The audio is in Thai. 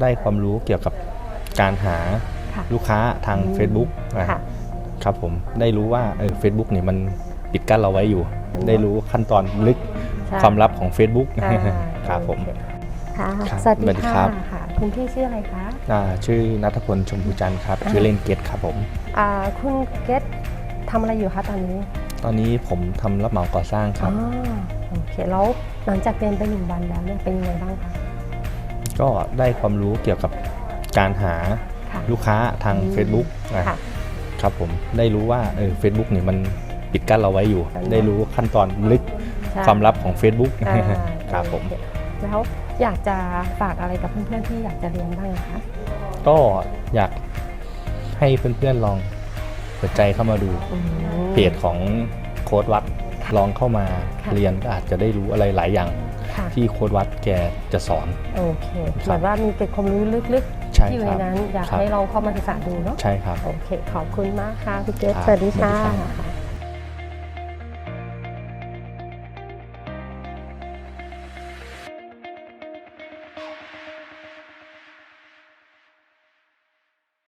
ได้ความรู้เกี่ยวกับการหาค่ะลูกค้าทาง อืม Facebook อะค่ะ ครับผมได้รู้ว่าเออเฟซบุ๊กเนี่ยมันปิดกั้นเราไว้อยู่ ได้รู้ขั้นตอนลึกใช่ ความลับของ Facebook อ่าครับผม โอเค่ะครับสวัสสวัสดีดีครัค่ะบ ค่ะ คุณพี่ชื่ออะไรคะอ่าชื่อนัทพลชมพูจันทร์ครับชื่อเล่นเกตครับผม อ่าคุณเกตทำอะไรอยู่คะตอนนี้ตอนนี้ผมทำรับเหมาก่อสร้างครับอ๋อโอเคแล้วหลังจากเรียนไปหนึ่งวันแล้วเนี่ยเป็นยังไงบ้างคะ ก็ได้ความรู้เกี่ยวกับการหาค่ะลูกค้าทาง อืม Facebook อะค่ะ ครับผมได้รู้ว่าเออเฟซบุ๊กเนี่ยมันปิดกั้นเราไว้อยู่อืมได้รู้ขั้นตอนลึกใช่ความลับของ Facebook อ่าครับผม โอเแล้วอยากจะฝากอะไรกับเพื่อนๆที่อยากจะเรียนบ้างอะคะ ก็อยากให้เพื่อนๆลองเปิดใจเข้ามาดูอืมเพจของโค้ดวัดลองเข้ามาค่ะ เรียนก็อาจจะได้รู้อะไรหลายอย่างค่ะ ที่โค้ดวัดแกจะสอน โอเคครับเหมือนว่ามีเกร็ดความรู้ลึกใช่ๆที่อยู่คในรับนั้น อยากครับให้ลองเข้ามาศึกษาดูเนาะใช่ครับ โอเค ขอบคุณมากค่ะคุณเกศครับสวัสดีสวัสดีค่ะครับ